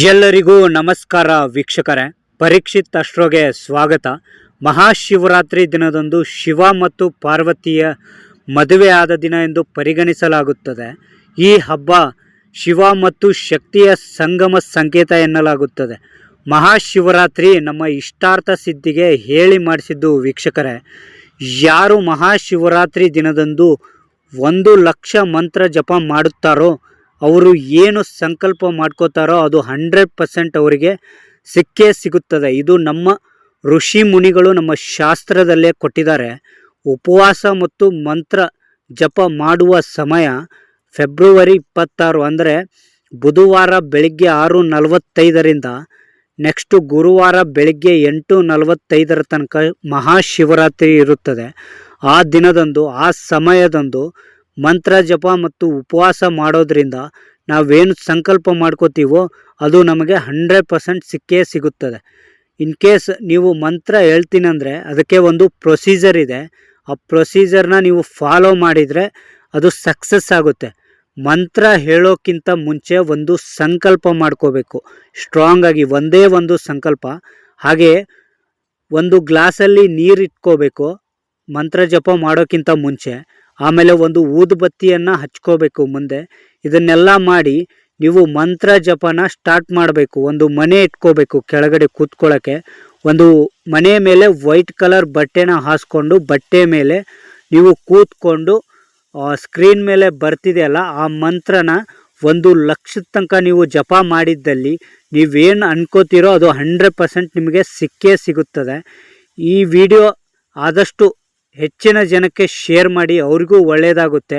ಎಲ್ಲರಿಗೂ ನಮಸ್ಕಾರ ವೀಕ್ಷಕರೇ. ಪರೀಕ್ಷಿತ್ ಅಷ್ಟ್ರೋಗೆ ಸ್ವಾಗತ. ಮಹಾಶಿವರಾತ್ರಿ ದಿನದಂದು ಶಿವ ಮತ್ತು ಪಾರ್ವತಿಯ ಮದುವೆ ಆದ ದಿನ ಎಂದು ಪರಿಗಣಿಸಲಾಗುತ್ತದೆ. ಈ ಹಬ್ಬ ಶಿವ ಮತ್ತು ಶಕ್ತಿಯ ಸಂಗಮ ಸಂಕೇತ ಎನ್ನಲಾಗುತ್ತದೆ. ಮಹಾಶಿವರಾತ್ರಿ ನಮ್ಮ ಇಷ್ಟಾರ್ಥ ಸಿದ್ಧಿಗೆ ಹೇಳಿ ಮಾಡಿಸಿದ್ದು ವೀಕ್ಷಕರೇ, ಯಾರು ಮಹಾಶಿವರಾತ್ರಿ ದಿನದಂದು ಒಂದು ಲಕ್ಷ ಮಂತ್ರ ಜಪ ಮಾಡುತ್ತಾರೋ ಅವರು ಏನು ಸಂಕಲ್ಪ ಮಾಡ್ಕೋತಾರೋ ಅದು ಹಂಡ್ರೆಡ್ ಪರ್ಸೆಂಟ್ ಅವರಿಗೆ ಸಿಕ್ಕೇ ಸಿಗುತ್ತದೆ. ಇದು ನಮ್ಮ ಋಷಿ ಮುನಿಗಳು ನಮ್ಮ ಶಾಸ್ತ್ರದಲ್ಲೇ ಕೊಟ್ಟಿದ್ದಾರೆ. ಉಪವಾಸ ಮತ್ತು ಮಂತ್ರ ಜಪ ಮಾಡುವ ಸಮಯ ಫೆಬ್ರವರಿ ಇಪ್ಪತ್ತಾರು ಅಂದರೆ ಬುಧವಾರ ಬೆಳಿಗ್ಗೆ ಆರು ನಲವತ್ತೈದರಿಂದ ನೆಕ್ಸ್ಟು ಗುರುವಾರ ಬೆಳಿಗ್ಗೆ ಎಂಟು ನಲವತ್ತೈದರ ತನಕ ಮಹಾಶಿವರಾತ್ರಿ ಇರುತ್ತದೆ. ಆ ದಿನದಂದು, ಆ ಸಮಯದಂದು ಮಂತ್ರ ಜಪ ಮತ್ತು ಉಪವಾಸ ಮಾಡೋದ್ರಿಂದ ನಾವೇನು ಸಂಕಲ್ಪ ಮಾಡ್ಕೋತೀವೋ ಅದು ನಮಗೆ ಹಂಡ್ರೆಡ್ ಪರ್ಸೆಂಟ್ ಸಿಕ್ಕೇ ಸಿಗುತ್ತದೆ. ಇನ್ ಕೇಸ್ ನೀವು ಮಂತ್ರ ಹೇಳ್ತೀನಿ ಅಂದರೆ ಅದಕ್ಕೆ ಒಂದು ಪ್ರೊಸೀಜರ್ ಇದೆ. ಆ ಪ್ರೊಸೀಜರ್ನ ನೀವು ಫಾಲೋ ಮಾಡಿದರೆ ಅದು ಸಕ್ಸಸ್ ಆಗುತ್ತೆ. ಮಂತ್ರ ಹೇಳೋಕ್ಕಿಂತ ಮುಂಚೆ ಒಂದು ಸಂಕಲ್ಪ ಮಾಡ್ಕೋಬೇಕು. ಸ್ಟ್ರಾಂಗ್ ಆಗಿ ಒಂದೇ ಒಂದು ಸಂಕಲ್ಪ. ಹಾಗೆ ಒಂದು ಗ್ಲಾಸಲ್ಲಿ ನೀರು ಇಟ್ಕೋಬೇಕು. ಮಂತ್ರ ಜಪ ಮಾಡೋಕ್ಕಿಂತ ಮುಂಚೆ. ಆಮೇಲೆ ಒಂದು ಊದುಬತ್ತಿಯನ್ನು ಹಚ್ಕೋಬೇಕು ಮುಂದೆ. ಇದನ್ನೆಲ್ಲ ಮಾಡಿ ನೀವು ಮಂತ್ರ ಜಪನ ಸ್ಟಾರ್ಟ್ ಮಾಡಬೇಕು. ಒಂದು ಮನೆ ಇಟ್ಕೋಬೇಕು ಕೆಳಗಡೆ ಕೂತ್ಕೊಳ್ಳೋಕ್ಕೆ ಒಂದು ಮನೆ ಮೇಲೆ ವೈಟ್ ಕಲರ್ ಬಟ್ಟೆನ ಹಾಸ್ಕೊಂಡು ಬಟ್ಟೆ ಮೇಲೆ ನೀವು ಕೂತ್ಕೊಂಡು ಸ್ಕ್ರೀನ್ ಮೇಲೆ ಬರ್ತಿದೆಯಲ್ಲ, ಆ ಮಂತ್ರನ ಒಂದು ಲಕ್ಷದ ತನಕ ನೀವು ಜಪ ಮಾಡಿದ್ದಲ್ಲಿ ನೀವೇನು ಅನ್ಕೋತೀರೋ ಅದು ಹಂಡ್ರೆಡ್ ಪರ್ಸೆಂಟ್ ನಿಮಗೆ ಸಿಕ್ಕೇ ಸಿಗುತ್ತದೆ. ಈ ವಿಡಿಯೋ ಆದಷ್ಟು ಹೆಚ್ಚಿನ ಜನಕ್ಕೆ ಶೇರ್ ಮಾಡಿ ಅವ್ರಿಗೂ ಒಳ್ಳೆಯದಾಗುತ್ತೆ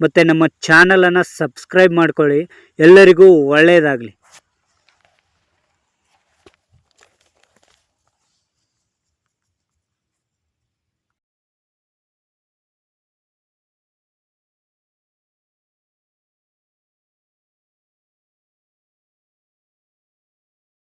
ಮತ್ತು ನಮ್ಮ ಚಾನಲನ್ನು ಸಬ್ಸ್ಕ್ರೈಬ್ ಮಾಡ್ಕೊಳ್ಳಿ. ಎಲ್ಲರಿಗೂ ಒಳ್ಳೆಯದಾಗಲಿ